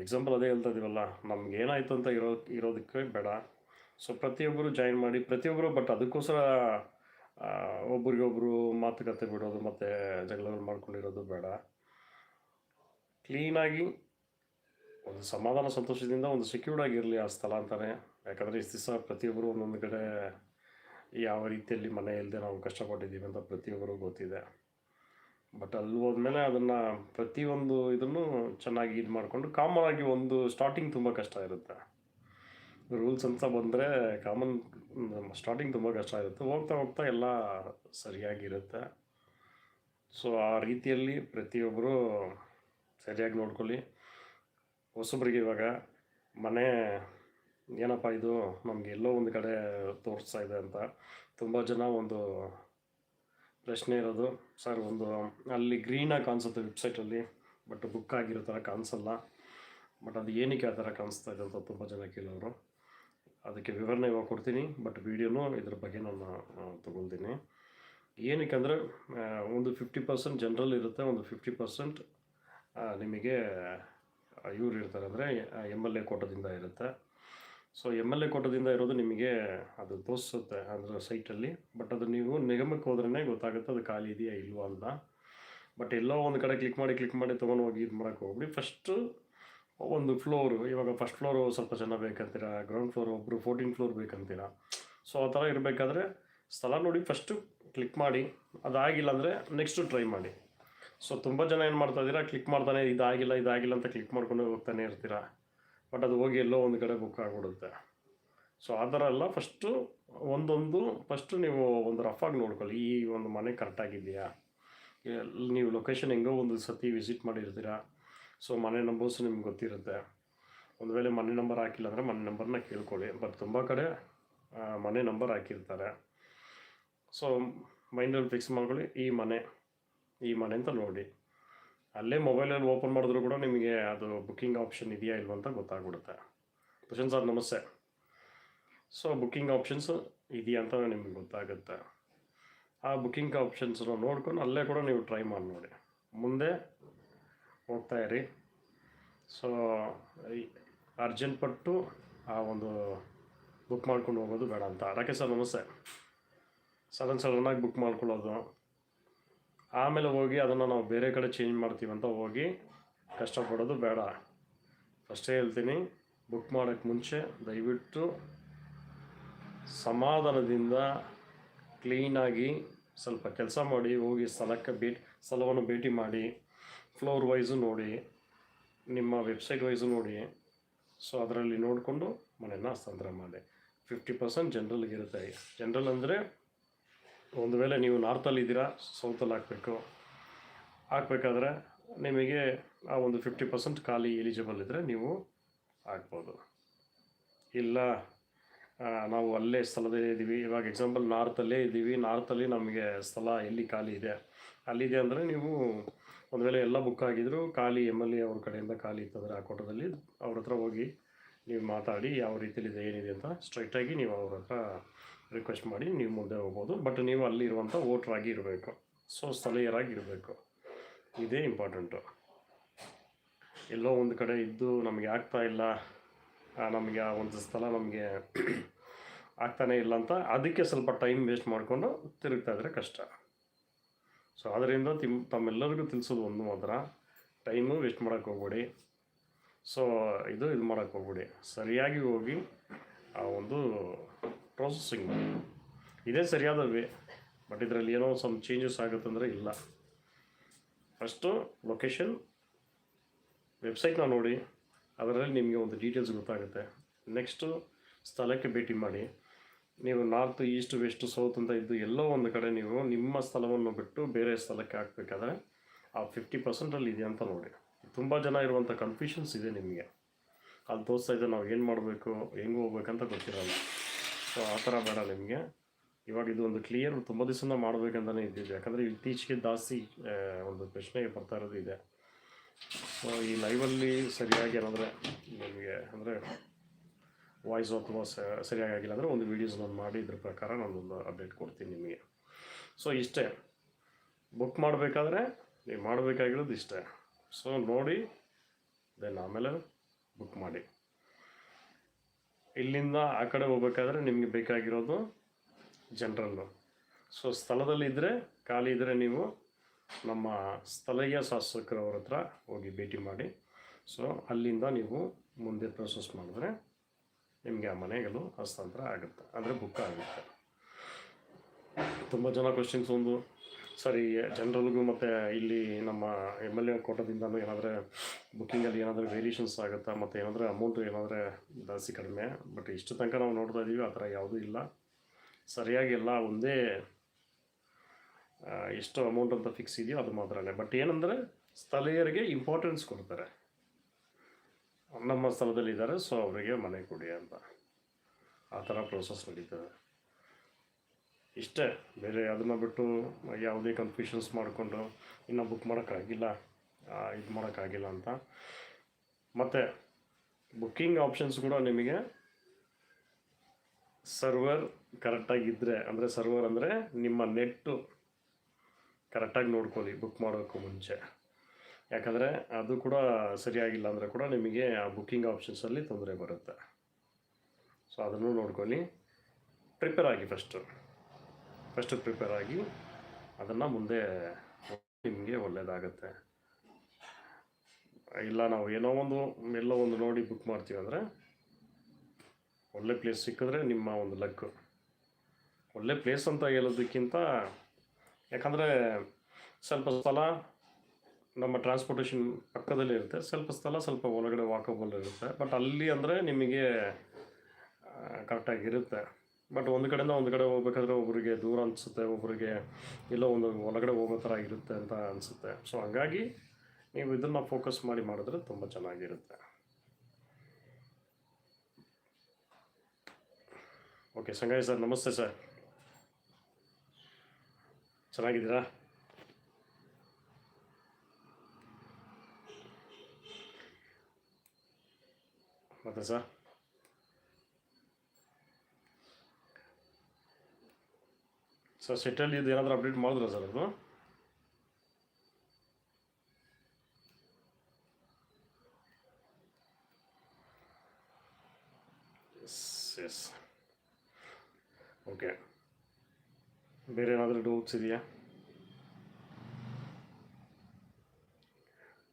ಎಕ್ಸಾಂಪಲ್ ಅದೇ ಹೇಳ್ತಾ ಇದೀವಲ್ಲ, ನಮ್ಗೆ ಏನಾಯಿತು ಅಂತ ಇರೋ, ಇರೋದಕ್ಕೆ ಬೇಡ. ಸೊ ಪ್ರತಿಯೊಬ್ಬರು ಜಾಯಿನ್ ಮಾಡಿ, ಪ್ರತಿಯೊಬ್ಬರು ಬಟ್ ಅದಕ್ಕೋಸ್ಕರ ಒಬ್ರಿಗೊಬ್ರು ಮಾತುಕತೆ ಬಿಡೋದು ಮತ್ತು ಜಗಳಗಳು ಮಾಡ್ಕೊಂಡಿರೋದು ಬೇಡ. ಕ್ಲೀನಾಗಿ ಒಂದು ಸಮಾಧಾನ, ಸಂತೋಷದಿಂದ ಒಂದು ಸೆಕ್ಯೂರ್ಡ್ ಆಗಿರಲಿ ಆ ಸ್ಥಳ ಅಂತಾನೆ. ಯಾಕಂದರೆ ಇಷ್ಟು ದಿವಸ ಪ್ರತಿಯೊಬ್ಬರು ಒಂದೊಂದು ಕಡೆ ಯಾವ ರೀತಿಯಲ್ಲಿ ಮನೆ ಇಲ್ಲದೆ ನಾವು ಕಷ್ಟಪಟ್ಟಿದ್ದೀವಿ ಅಂತ ಪ್ರತಿಯೊಬ್ಬರಿಗೂ ಗೊತ್ತಿದೆ. ಬಟ್ ಅಲ್ಲಿ ಹೋದ್ಮೇಲೆ ಅದನ್ನು ಪ್ರತಿಯೊಂದು ಇದನ್ನು ಚೆನ್ನಾಗಿ ಇದು ಮಾಡಿಕೊಂಡು ಕಾಮನ್ ಆಗಿ ಒಂದು ಸ್ಟಾರ್ಟಿಂಗ್ ತುಂಬ ಕಷ್ಟ ಇರುತ್ತೆ. ರೂಲ್ಸ್ ಅಂತ ಬಂದರೆ ಕಾಮನ್ ಸ್ಟಾರ್ಟಿಂಗ್ ತುಂಬ ಕಷ್ಟ ಇರುತ್ತೆ. ಹೋಗ್ತಾ ಹೋಗ್ತಾ ಎಲ್ಲ ಸರಿಯಾಗಿರುತ್ತೆ. ಸೊ ಆ ರೀತಿಯಲ್ಲಿ ಪ್ರತಿಯೊಬ್ಬರು ಸರಿಯಾಗಿ ನೋಡ್ಕೊಳ್ಳಿ. ಹೊಸಬ್ರಿಗೆ ಇವಾಗ ಮನೆ ಏನಪ್ಪ ಇದು? ನಮಗೆ ಎಲ್ಲೋ ಒಂದು ಕಡೆ ತೋರಿಸ್ತಾ ಇದೆ ಅಂತ. ತುಂಬ ಜನ ಒಂದು ಪ್ರಶ್ನೆ ಇರೋದು. ಸರ್, ಒಂದು, ಅಲ್ಲಿ ಗ್ರೀನಾಗಿ ಕಾಣಿಸುತ್ತೆ ವೆಬ್ಸೈಟಲ್ಲಿ ಬಟ್ ಬುಕ್ ಆಗಿರೋ ಥರ ಕಾಣಿಸಲ್ಲ. ಬಟ್ ಅದು ಏನಕ್ಕೆ ಆ ಥರ ಕಾಣಿಸ್ತಾ ಇದೆ ಅಂತ ತುಂಬ ಜನ ಕೇಳೋರು. ಅದಕ್ಕೆ ವಿವರಣೆ ಇವಾಗ ಕೊಡ್ತೀನಿ ಬಟ್ ವೀಡಿಯೋನೂ ಇದ್ರ ಬಗ್ಗೆ ನಾನು ತೊಗೊಳ್ತೀನಿ. ಏನಕ್ಕೆ ಅಂದರೆ ಒಂದು ಫಿಫ್ಟಿ ಪರ್ಸೆಂಟ್ ಜನರಲ್ ಇರುತ್ತೆ, ಒಂದು ಫಿಫ್ಟಿ ಪರ್ಸೆಂಟ್ ನಿಮಗೆ ಇವ್ರು ಇರ್ತಾರೆ ಅಂದರೆ ಎಂ ಎಲ್ ಎ ಕೋಟದಿಂದ ಇರುತ್ತೆ. ಸೊ ಎಂ ಎಲ್ ಎ ಕೋಟದಿಂದ ಇರೋದು ನಿಮಗೆ ಅದು ತೋರಿಸುತ್ತೆ ಅದರ ಸೈಟಲ್ಲಿ. ಬಟ್ ಅದು ನೀವು ನಿಗಮಕ್ಕೆ ಹೋದ್ರೇ ಗೊತ್ತಾಗುತ್ತೆ ಅದು ಖಾಲಿ ಇದೆಯಾ ಇಲ್ವಾ ಅಂತ. ಬಟ್ ಎಲ್ಲೋ ಒಂದು ಕಡೆ ಕ್ಲಿಕ್ ಮಾಡಿ ಕ್ಲಿಕ್ ಮಾಡಿ ತೊಗೊಂಡು ಹೋಗಿ ಇದು ಮಾಡೋಕ್ಕೆ ಹೋಗ್ಬಿಡಿ. ಫಸ್ಟು ಒಂದು ಫ್ಲೋರು ಇವಾಗ ಫಸ್ಟ್ ಫ್ಲೋರು ಸ್ವಲ್ಪ ಜನ ಬೇಕಂತೀರ? ಗ್ರೌಂಡ್ ಫ್ಲೋರ್ ಒಬ್ಬರು ಫೋರ್ಟೀನ್ ಫ್ಲೋರ್ ಬೇಕಂತೀರ? ಸೊ ಆ ಥರ ಇರಬೇಕಾದ್ರೆ ಸ್ಥಳ ನೋಡಿ ಫಸ್ಟು ಕ್ಲಿಕ್ ಮಾಡಿ. ಅದಾಗಿಲ್ಲ ಅಂದರೆ ನೆಕ್ಸ್ಟು ಟ್ರೈ ಮಾಡಿ. ಸೊ ತುಂಬ ಜನ ಏನು ಮಾಡ್ತಾ ಇದ್ದೀರಾ? ಕ್ಲಿಕ್ ಮಾಡ್ತಾನೆ, ಇದಾಗಿಲ್ಲ ಇದಾಗಿಲ್ಲ ಅಂತ ಕ್ಲಿಕ್ ಮಾಡ್ಕೊಂಡು ಹೋಗ್ತಾನೆ ಇರ್ತೀರ? ಬಟ್ ಅದು ಹೋಗಿ ಎಲ್ಲೋ ಒಂದು ಕಡೆ ಬುಕ್ ಆಗಿಬಿಡುತ್ತೆ. ಸೊ ಆ ಥರ ಎಲ್ಲ ಫಸ್ಟು ಒಂದೊಂದು ಫಸ್ಟು ನೀವು ಒಂದು ರಫಾಗಿ ನೋಡ್ಕೊಳ್ಳಿ. ಈ ಒಂದು ಮನೆ ಕರೆಕ್ಟಾಗಿದೆಯಾ ನೀವು ಲೊಕೇಶನ್ ಹೆಂಗೋ ಒಂದು ಸತಿ ವಿಸಿಟ್ ಮಾಡಿರ್ತೀರಾ? ಸೊ ಮನೆ ನಂಬರ್ಸ್ ನಿಮ್ಗೆ ಗೊತ್ತಿರುತ್ತೆ. ಒಂದು ವೇಳೆ ಮನೆ ನಂಬರ್ ಹಾಕಿಲ್ಲ ಅಂದರೆ ಮನೆ ನಂಬರ್ನ ಕೇಳ್ಕೊಳ್ಳಿ. ಬಟ್ ತುಂಬ ಕಡೆ ಮನೆ ನಂಬರ್ ಹಾಕಿರ್ತಾರೆ. ಸೊ ಮೈಂಡಲ್ಲಿ ಫಿಕ್ಸ್ ಮಾಡ್ಕೊಳ್ಳಿ. ಈ ಮನೆ ಈ ಮನೆ ಅಂತ ನೋಡಿ. ಅಲ್ಲೇ ಮೊಬೈಲಲ್ಲಿ ಓಪನ್ ಮಾಡಿದ್ರು ಕೂಡ ನಿಮಗೆ ಅದು ಬುಕ್ಕಿಂಗ್ ಆಪ್ಷನ್ ಇದೆಯಾ ಇಲ್ವ ಅಂತ ಗೊತ್ತಾಗ್ಬಿಡುತ್ತೆ. ಪ್ರಶಾಂತ್ ಸರ್, ನಮಸ್ತೆ. ಸೊ ಬುಕ್ಕಿಂಗ್ ಆಪ್ಷನ್ಸ್ ಇದೆಯಾ ಅಂತ ನಿಮ್ಗೆ ಗೊತ್ತಾಗುತ್ತೆ. ಆ ಬುಕ್ಕಿಂಗ್ ಆಪ್ಷನ್ಸ್ನ ನೋಡ್ಕೊಂಡು ಅಲ್ಲೇ ಕೂಡ ನೀವು ಟ್ರೈ ಮಾಡಿ ನೋಡಿ. ಮುಂದೆ ಹೋಗ್ತಾ ಇರಿ. ಸೊ ಅರ್ಜೆಂಟ್ ಪಟ್ಟು ಆ ಒಂದು ಬುಕ್ ಮಾಡ್ಕೊಂಡು ಹೋಗೋದು ಬೇಡ ಅಂತ. ರಾಕೇಶ್ ಸರ್, ನಮಸ್ತೆ. ಸಡನ್ ಸಡನ್ನಾಗಿ ಬುಕ್ ಮಾಡ್ಕೊಳ್ಳೋದು. ಆಮೇಲೆ ಹೋಗಿ ಅದನ್ನು ನಾವು ಬೇರೆ ಕಡೆ ಚೇಂಜ್ ಮಾಡ್ತೀವಿ ಅಂತ ಹೋಗಿ ಕಷ್ಟಪಡೋದು ಬೇಡ. ಅಷ್ಟೇ ಹೇಳ್ತೀನಿ ಬುಕ್ ಮಾಡೋಕ್ಕೆ ಮುಂಚೆ ದಯವಿಟ್ಟು ಸಮಾಧಾನದಿಂದ ಕ್ಲೀನಾಗಿ ಸ್ವಲ್ಪ ಕೆಲಸ ಮಾಡಿ, ಹೋಗಿ ಸ್ಥಳಕ್ಕೆ ಭೇಟಿ, ಸ್ಥಳವನ್ನು ಭೇಟಿ ಮಾಡಿ ಫ್ಲೋರ್ ವೈಸು ನೋಡಿ, ನಿಮ್ಮ ವೆಬ್ಸೈಟ್ ವೈಸು ನೋಡಿ. ಸೊ ಅದರಲ್ಲಿ ನೋಡಿಕೊಂಡು ಮನೆಯನ್ನು ಹಸ್ತಾಂತರ ಮಾಡಿ. ಫಿಫ್ಟಿ ಪರ್ಸೆಂಟ್ ಜನರಲ್ಗೆ ಇರುತ್ತೆ. ಜನರಲ್ ಅಂದರೆ ಒಂದು ವೇಳೆ ನೀವು ನಾರ್ತಲ್ಲಿ ಇದ್ದೀರಾ, ಸೌತಲ್ಲಿ ಹಾಕಬೇಕು. ಹಾಕಬೇಕಾದ್ರೆ ನಿಮಗೆ ಆ ಒಂದು ಫಿಫ್ಟಿ ಪರ್ಸೆಂಟ್ ಖಾಲಿ ಎಲಿಜಿಬಲ್ ಇದ್ದರೆ ನೀವು ಹಾಕ್ಬೋದು. ಇಲ್ಲ ನಾವು ಅಲ್ಲೇ ಸ್ಥಳದಲ್ಲೇ ಇದ್ದೀವಿ. ಇವಾಗ ಎಕ್ಸಾಂಪಲ್ ನಾರ್ತಲ್ಲೇ ಇದ್ದೀವಿ. ನಾರ್ತಲ್ಲಿ ನಮಗೆ ಸ್ಥಳ ಎಲ್ಲಿ ಖಾಲಿ ಇದೆ? ಅಲ್ಲಿದೆ ಅಂದರೆ ನೀವು ಒಂದು ವೇಳೆ ಎಲ್ಲ ಬುಕ್ ಆಗಿದ್ರು ಖಾಲಿ ಎಂ ಎಲ್ ಎ ಅವ್ರ ಕಡೆಯಿಂದ ಖಾಲಿ ಇತ್ತಂದರೆ ಆ ಕೋಟದಲ್ಲಿ ಅವ್ರ ಹತ್ರ ಹೋಗಿ ನೀವು ಮಾತಾಡಿ ಯಾವ ರೀತಿಲಿದೆ ಏನಿದೆ ಅಂತ ಸ್ಟ್ರೈಟಾಗಿ ನೀವು ಅವ್ರ ಹತ್ರ ರಿಕ್ವೆಸ್ಟ್ ಮಾಡಿ ನೀವು ಮುಂದೆ ಹೋಗ್ಬೋದು ಬಟ್ ನೀವು ಅಲ್ಲಿರುವಂಥ ವೋಟ್ರಾಗಿ ಇರಬೇಕು. ಸೊ ಸ್ಥಳೀಯರಾಗಿ ಇರಬೇಕು ಇದೇ ಇಂಪಾರ್ಟೆಂಟು ಎಲ್ಲೋ ಒಂದು ಕಡೆ ಇದ್ದು ನಮಗೆ ಆಗ್ತಾ ಇಲ್ಲ. ನಮಗೆ ಆ ಒಂದು ಸ್ಥಳ ನಮಗೆ [CLEARS THROAT] ಆಗ್ತಾನೇ ಇಲ್ಲ ಅಂತ ಅದಕ್ಕೆ ಸ್ವಲ್ಪ ಟೈಮ್ ವೇಸ್ಟ್ ಮಾಡಿಕೊಂಡು ತಿರುಗ್ತಾ ಇದ್ರೆ ಕಷ್ಟ. ಸೊ ಅದರಿಂದ ತಿಮ್, ತಮ್ಮೆಲ್ಲರಿಗೂ ತಿಳಿಸೋದು ಒಂದು ಮಾತ್ರ. ಟೈಮು ವೇಸ್ಟ್ ಮಾಡೋಕ್ಕೆ ಹೋಗ್ಬೇಡಿ. ಸೊ ಇದು ಇದು ಮಾಡೋಕ್ಕೆ ಹೋಗ್ಬೇಡಿ. ಸರಿಯಾಗಿ ಹೋಗಿ ಆ ಒಂದು ಪ್ರೊಸೆಸಿಂಗ್ ಇದೇ ಸರಿಯಾದ ವೇ ಬಟ್ ಇದರಲ್ಲಿ ಏನೋ ಸಮ್ ಚೇಂಜಸ್ ಆಗುತ್ತಂದರೆ ಇಲ್ಲ. ಫಸ್ಟು ಲೊಕೇಶನ್ ವೆಬ್ಸೈಟ್ನ ನೋಡಿ, ಅದರಲ್ಲಿ ನಿಮಗೆ ಒಂದು ಡೀಟೇಲ್ಸ್ ಗೊತ್ತಾಗುತ್ತೆ. ನೆಕ್ಸ್ಟು ಸ್ಥಳಕ್ಕೆ ಭೇಟಿ ಮಾಡಿ. ನೀವು ನಾರ್ತ್ ಈಸ್ಟ್ ವೆಸ್ಟ್ ಸೌತ್ ಅಂತ ಇದ್ದು ಎಲ್ಲೋ ಒಂದು ಕಡೆ ನೀವು ನಿಮ್ಮ ಸ್ಥಳವನ್ನು ಬಿಟ್ಟು ಬೇರೆ ಸ್ಥಳಕ್ಕೆ ಹಾಕಬೇಕಾದ್ರೆ ಆ ಫಿಫ್ಟಿ ಪರ್ಸೆಂಟಲ್ಲಿ ಇದೆ ಅಂತ ನೋಡಿ. ತುಂಬ ಜನ ಇರುವಂಥ ಕನ್ಫ್ಯೂಷನ್ಸ್ ಇದೆ ನಿಮಗೆ. ಅಲ್ಲಿ ತೋರಿಸ್ತಾ ಇದೆ ನಾವು ಏನು ಮಾಡಬೇಕು, ಹೆಂಗೆ ಹೋಗ್ಬೇಕಂತ ಗೊತ್ತಿರಲ್ಲ. ಸೊ ಆ ಥರ ಬೇಡ ನಿಮಗೆ. ಇವಾಗ ಇದು ಒಂದು ಕ್ಲಿಯರ್ ತುಂಬ ದಿವಸದಿಂದ ಮಾಡಬೇಕಂತಲೇ ಇದ್ದಿದ್ದು ಯಾಕಂದರೆ ಇತ್ತೀಚೆಗೆ ಜಾಸ್ತಿ ಒಂದು ಪ್ರಶ್ನೆ ಬರ್ತಾ ಇರೋದು ಇದೆ. ಸೊ ಈ ಲೈವಲ್ಲಿ ಸರಿಯಾಗಿ ಏನಂದರೆ ನಿಮಗೆ ಅಂದರೆ ವಾಯ್ಸ್ ಅಥವಾ ಸರಿಯಾಗಿ ಆಗಿಲ್ಲ ಅಂದರೆ ಒಂದು ವೀಡಿಯೋಸ್ ನಾನು ಮಾಡಿ ಇದ್ರ ಪ್ರಕಾರ ನಾನೊಂದು ಅಪ್ಡೇಟ್ ಕೊಡ್ತೀನಿ ನಿಮಗೆ. ಸೊ ಇಷ್ಟೇ. ಬುಕ್ ಮಾಡಬೇಕಾದ್ರೆ ನೀವು ಮಾಡಬೇಕಾಗಿರೋದು ಇಷ್ಟೇ. ಸೊ ನೋಡಿ ದೆನ್ ಆಮೇಲೆ ಬುಕ್ ಮಾಡಿ. ಇಲ್ಲಿಂದ ಆ ಕಡೆ ಹೋಗ್ಬೇಕಾದ್ರೆ ನಿಮಗೆ ಬೇಕಾಗಿರೋದು ಜನರಲ್ಲು. ಸೊ ಸ್ಥಳದಲ್ಲಿ ಇದ್ದರೆ ಖಾಲಿ ಇದ್ದರೆ ನೀವು ನಮ್ಮ ಸ್ಥಳೀಯ ಶಾಸಕರವ್ರ ಹತ್ರ ಹೋಗಿ ಭೇಟಿ ಮಾಡಿ. ಸೊ ಅಲ್ಲಿಂದ ನೀವು ಮುಂದೆ ಪ್ರೊಸೆಸ್ ಮಾಡಿದ್ರೆ ನಿಮಗೆ ಆ ಮನೆಗಳು ಹಸ್ತಾಂತರ ಆಗುತ್ತೆ. ಅಂದರೆ ಬುಕ್ ಆಗುತ್ತೆ. ತುಂಬ ಜನ ಕ್ವಶನ್ಸ್ ಒಂದು ಸರಿ, ಜನರಲ್ಗೂ ಮತ್ತು ಇಲ್ಲಿ ನಮ್ಮ ಎಂ ಎಲ್ ಎ ಕೋಟದಿಂದಲೂ ಏನಾದರೂ ಬುಕ್ಕಿಂಗಲ್ಲಿ ಏನಾದರೂ ವೇರಿಯೇಷನ್ಸ್ ಆಗುತ್ತಾ, ಮತ್ತು ಏನಾದರೂ ಅಮೌಂಟು ಏನಾದರೂ ಜಾಸ್ತಿ ಕಡಿಮೆ? ಬಟ್ ಇಷ್ಟು ತನಕ ನಾವು ನೋಡ್ತಾ ಇದ್ದೀವಿ ಆ ಥರ ಯಾವುದೂ ಇಲ್ಲ. ಸರಿಯಾಗಿ ಎಲ್ಲ ಒಂದೇ ಎಷ್ಟು ಅಮೌಂಟ್ ಅಂತ ಫಿಕ್ಸ್ ಇದೆಯೋ ಅದು ಮಾತ್ರನೇ. ಬಟ್ ಏನಂದರೆ ಸ್ಥಳೀಯರಿಗೆ ಇಂಪಾರ್ಟೆನ್ಸ್ ಕೊಡ್ತಾರೆ. ನಮ್ಮ ಸ್ಥಳದಲ್ಲಿದ್ದಾರೆ ಸೊ ಅವರಿಗೆ ಮನೆ ಕೊಡಿ ಅಂತ. ಆ ಥರ ಪ್ರೋಸೆಸ್ ನಡೀತದೆ. ಇಷ್ಟೇ. ಬೇರೆ ಅದನ್ನು ಬಿಟ್ಟು ಯಾವುದೇ ಕನ್ಫ್ಯೂಷನ್ಸ್ ಮಾಡಿಕೊಂಡು ಇನ್ನೂ ಬುಕ್ ಮಾಡೋಕ್ಕಾಗಿಲ್ಲ ಇದು ಮಾಡೋಕ್ಕಾಗಿಲ್ಲ ಅಂತ. ಮತ್ತು ಬುಕ್ಕಿಂಗ್ ಆಪ್ಷನ್ಸ್ ಕೂಡ ನಿಮಗೆ ಸರ್ವರ್ ಕರೆಕ್ಟಾಗಿದ್ದರೆ ಅಂದರೆ ಸರ್ವರ್ ಅಂದರೆ ನಿಮ್ಮ ನೆಟ್ಟು ಕರೆಕ್ಟಾಗಿ ನೋಡ್ಕೊಳ್ಳಿ ಬುಕ್ ಮಾಡೋಕ್ಕೂ ಮುಂಚೆ. ಯಾಕಂದರೆ ಅದು ಕೂಡ ಸರಿಯಾಗಿಲ್ಲ ಅಂದರೆ ಕೂಡ ನಿಮಗೆ ಆ ಬುಕ್ಕಿಂಗ್ ಆಪ್ಷನ್ಸಲ್ಲಿ ತೊಂದರೆ ಬರುತ್ತೆ. ಸೊ ಅದನ್ನು ನೋಡ್ಕೊಳ್ಳಿ. ಪ್ರಿಪೇರ್ ಆಗಿ ಫಸ್ಟು ಫಸ್ಟು ಪ್ರಿಪೇರ್ ಆಗಿ ಅದನ್ನು ಮುಂದೆ ನಿಮಗೆ ಒಳ್ಳೆಯದಾಗತ್ತೆ ಇಲ್ಲ, ನಾವು ಏನೋ ಒಂದು, ಎಲ್ಲೋ ಒಂದು ನೋಡಿ ಬುಕ್ ಮಾಡ್ತೀವಿ ಅಂದರೆ ಒಳ್ಳೆ ಪ್ಲೇಸ್ ಸಿಕ್ಕಿದ್ರೆ ನಿಮ್ಮ ಒಂದು ಲಕ್ಕು ಒಳ್ಳೆ ಪ್ಲೇಸ್ ಅಂತ ಹೇಳೋದಕ್ಕಿಂತ, ಯಾಕಂದರೆ ಸ್ವಲ್ಪ ಸ್ಥಳ ನಮ್ಮ ಟ್ರಾನ್ಸ್ಪೋರ್ಟೇಷನ್ ಪಕ್ಕದಲ್ಲೇ ಇರುತ್ತೆ. ಸ್ವಲ್ಪ ಸ್ಥಳ, ಸ್ವಲ್ಪ ಒಳಗಡೆ ವಾಕಬಲ್ ಇರುತ್ತೆ. ಬಟ್ ಅಲ್ಲಿ ಅಂದರೆ ನಿಮಗೆ ಕರೆಕ್ಟಾಗಿರುತ್ತೆ ಬಟ್ ಒಂದು ಕಡೆಯಿಂದ ಒಂದು ಕಡೆ ಹೋಗ್ಬೇಕಾದ್ರೆ ಒಬ್ಬರಿಗೆ ದೂರ ಅನಿಸುತ್ತೆ ಒಬ್ಬರಿಗೆ ಎಲ್ಲೋ ಒಂದು ಒಳಗಡೆ ಹೋಗೋ ಥರ ಇರುತ್ತೆ ಅಂತ ಅನಿಸುತ್ತೆ. ಸೊ ಹಂಗಾಗಿ ನೀವು ಇದನ್ನು ಫೋಕಸ್ ಮಾಡಿ ಮಾಡಿದ್ರೆ ತುಂಬ ಚೆನ್ನಾಗಿರುತ್ತೆ. ಓಕೆ ಸಂಗಾಯ್ ಸರ್, ನಮಸ್ತೆ ಸರ್. ಚೆನ್ನಾಗಿದ್ದೀರಾ? ಮತ್ತೆ ಸರ್? ಸರ್ ಸೆಟಲ್ ಇದು ಏನಾದರೂ ಅಪ್ಡೇಟ್ ಮಾಡಿದ್ರಾ ಸರ್ ಅದು ಎಸ್ ಎಸ್ ಓಕೆ ಬೇರೆ ಏನಾದರೂ ಡೌಟ್ಸ್ ಇದೆಯಾ?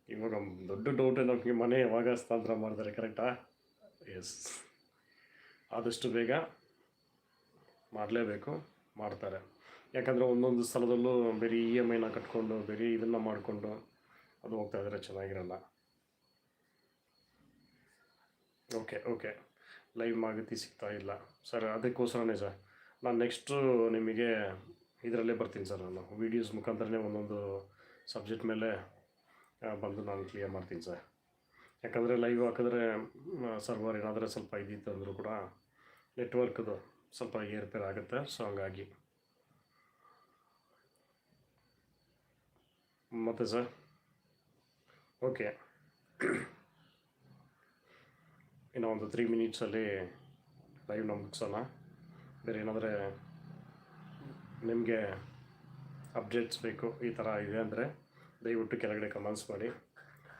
ಇವಾಗ ದೊಡ್ಡ ಡೌಟ್ ನಮಗೆ ಮನೆ ಯಾವಾಗ ಸ್ಥಾಂತರ ಮಾಡ್ತಾರೆ ಕರೆಕ್ಟಾ ಎಸ್ ಆದಷ್ಟು ಬೇಗ ಮಾಡಲೇಬೇಕು. ಮಾಡ್ತಾರೆ. ಯಾಕಂದರೆ ಒಂದೊಂದು ಸ್ಥಳದಲ್ಲೂ ಬೇರೆ ಇ ಎಂ ಐನ ಕಟ್ಕೊಂಡು, ಬರೀ ಇದನ್ನು ಮಾಡಿಕೊಂಡು ಅದು ಹೋಗ್ತಾ ಇದ್ದಾರೆ ಚೆನ್ನಾಗಿರಲ್ಲ. ಓಕೆ ಓಕೆ ಲೈವ್ ಮಾಹಿತಿ ಸಿಗ್ತಾ ಇಲ್ಲ. ಸರ್ ಅದಕ್ಕೋಸ್ಕರನೇ ಸರ್ ನಾನು ನೆಕ್ಸ್ಟು ನಿಮಗೆ ಇದರಲ್ಲೇ ಬರ್ತೀನಿ ಸರ್ ನಾನು. ವೀಡಿಯೋಸ್ ಮುಖಾಂತರನೇ ಒಂದೊಂದು ಸಬ್ಜೆಕ್ಟ್ ಮೇಲೆ ಬಂದು ನಾನು ಕ್ಲಿಯರ್ ಮಾಡ್ತೀನಿ ಸರ್ ಯಾಕಂದರೆ ಲೈವ್ ಹಾಕಿದ್ರೆ ಸರ್ವರ್ ಏನಾದರೂ ಸ್ವಲ್ಪ ಇದಿತ್ತು ಅಂದರೂ ಕೂಡ ನೆಟ್ವರ್ಕ್ದು ಸ್ವಲ್ಪ ಏರ್ಪೇರ್ ಆಗುತ್ತೆ ಸೊ ಹಂಗಾಗಿ. ಮತ್ತೆ ಸರ್ ಓಕೆ ಇನ್ನು ಒಂದು ತ್ರೀ ಮಿನಿಟ್ಸಲ್ಲಿ ಲೈವ್ನ ಮುಗಿಸೋಣ. ಬೇರೆ ಏನಾದರೆ ನಿಮಗೆ ಅಪ್ಡೇಟ್ಸ್ ಬೇಕು ಈ ಥರ ಇದೆ ಅಂದರೆ ದಯವಿಟ್ಟು ಕೆಳಗಡೆ ಕಮೆಂಟ್ಸ್ ಮಾಡಿ.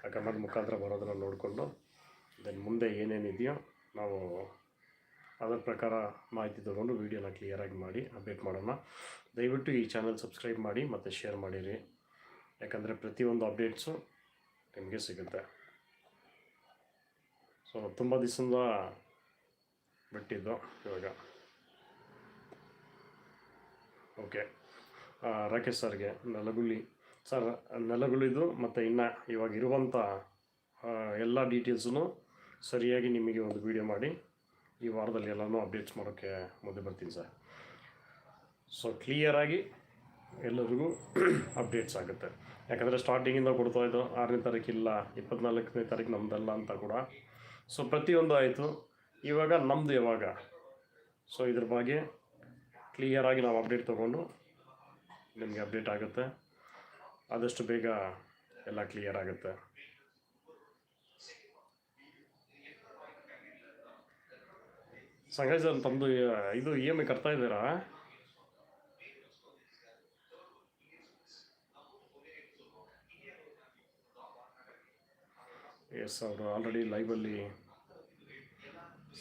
ಆ ಕಮೆಂಟ್ ಮುಖಾಂತರ ಬರೋದನ್ನು ನೋಡಿಕೊಂಡು ದೆನ್ ಮುಂದೆ ಏನೇನಿದೆಯೋ ನಾವು ಅದರ ಪ್ರಕಾರ ಮಾಹಿತಿ ತೊಗೊಂಡು ವೀಡಿಯೋನ ಕ್ಲಿಯರಾಗಿ ಮಾಡಿ ಅಪ್ಡೇಟ್ ಮಾಡೋಣ. ದಯವಿಟ್ಟು ಈ ಚಾನಲ್ ಸಬ್ಸ್ಕ್ರೈಬ್ ಮಾಡಿ ಮತ್ತು ಶೇರ್ ಮಾಡಿರಿ. ಯಾಕಂದರೆ ಪ್ರತಿಯೊಂದು ಅಪ್ಡೇಟ್ಸು ನಿಮಗೆ ಸಿಗುತ್ತೆ. ಸೊ ತುಂಬ ದಿವಸದಿಂದ ಬಿಟ್ಟಿದ್ದು ಇವಾಗ. ಓಕೆ ರಾಕೇಶ್ ಸರ್ಗೆ ನೆಲಗುಳಿ. ಸರ್, ನೆಲಗುಳಿದು ಮತ್ತು ಇನ್ನು ಇವಾಗ ಇರುವಂಥ ಎಲ್ಲ ಡೀಟೇಲ್ಸೂ ಸರಿಯಾಗಿ ನಿಮಗೆ ಒಂದು ವಿಡಿಯೋ ಮಾಡಿ ಈ ವಾರದಲ್ಲಿ ಎಲ್ಲನೂ ಅಪ್ಡೇಟ್ಸ್ ಮಾಡೋಕ್ಕೆ ಮುಂದೆ ಬರ್ತೀನಿ ಸರ್. ಸೊ ಕ್ಲಿಯರಾಗಿ ಎಲ್ಲರಿಗೂ [CLEARS THROAT] ಅಪ್ಡೇಟ್ಸ್ ಆಗುತ್ತೆ. ಯಾಕಂದರೆ ಸ್ಟಾರ್ಟಿಂಗಿಂದ ಕೊಡ್ತಾ ಇದ್ದು ಆರನೇ ತಾರೀಕು ಇಲ್ಲ, ಇಪ್ಪತ್ನಾಲ್ಕನೇ ತಾರೀಕು ನಮ್ಮದಲ್ಲ ಅಂತ ಕೂಡ. ಸೊ ಪ್ರತಿಯೊಂದು ಆಯಿತು. ಇವಾಗ ನಮ್ಮದು ಯಾವಾಗ? ಸೊ ಇದ್ರ ಬಗ್ಗೆ ಕ್ಲಿಯರಾಗಿ ನಾವು ಅಪ್ಡೇಟ್ ತೊಗೊಂಡು ನಿಮಗೆ ಅಪ್ಡೇಟ್ ಆಗುತ್ತೆ. ಆದಷ್ಟು ಬೇಗ ಎಲ್ಲ ಕ್ಲಿಯರ್ ಆಗುತ್ತೆ. ಸರ್ ತಮ್ಮದು ಇದು ಇ ಎಂ ಐ ಕಟ್ತಾ ಇದ್ದೀರಾ? ಎಸ್ ಅವರು ಆಲ್ರೆಡಿ ಲೈವಲ್ಲಿ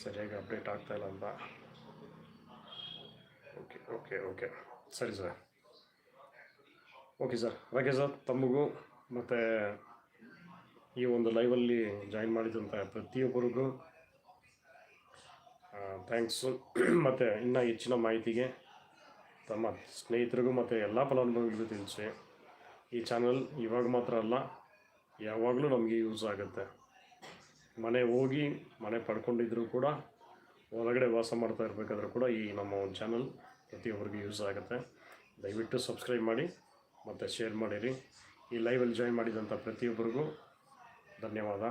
ಸರಿಯಾಗಿ ಅಪ್ಡೇಟ್ ಆಗ್ತಾ ಇಲ್ಲ ಅಂತ. ಓಕೆ ಓಕೆ ಓಕೆ ಸರಿ sir. Okay sir okay sir ತಮಗೂ ಮತ್ತು ಈ ಒಂದು ಲೈವಲ್ಲಿ ಜಾಯಿನ್ ಮಾಡಿದಂಥ ಪ್ರತಿಯೊಬ್ಬರಿಗೂ ಥ್ಯಾಂಕ್ಸು ಮತ್ತು ಇನ್ನೂ ಹೆಚ್ಚಿನ ಮಾಹಿತಿಗೆ ತಮ್ಮ ಸ್ನೇಹಿತರಿಗೂ ಮತ್ತು ಎಲ್ಲ ಫಲಾನುಭವಿಗಳಿಗೂ ತಿಳಿಸಿ ಈ ಚಾನಲ್ ಇವಾಗ ಮಾತ್ರ ಅಲ್ಲ, ಯಾವಾಗಲೂ ನಮಗೆ ಯೂಸ್ ಆಗುತ್ತೆ. ಮನೆ ಹೋಗಿ ಮನೆ ಪಡ್ಕೊಂಡಿದ್ದರೂ ಕೂಡ ಒಳಗಡೆ ವಾಸ ಮಾಡ್ತಾ ಇರಬೇಕಾದ್ರೂ ಕೂಡ ಈ ನಮ್ಮ ಒಂದು ಚಾನಲ್ ಪ್ರತಿಯೊಬ್ಬರಿಗೂ ಯೂಸ್ ಆಗುತ್ತೆ. ದಯವಿಟ್ಟು ಸಬ್ಸ್ಕ್ರೈಬ್ ಮಾಡಿ, ಮತ್ತು ಶೇರ್ ಮಾಡಿರಿ. ಈ ಲೈವಲ್ಲಿ ಜಾಯಿನ್ ಮಾಡಿದಂಥ ಪ್ರತಿಯೊಬ್ಬರಿಗೂ ಧನ್ಯವಾದ.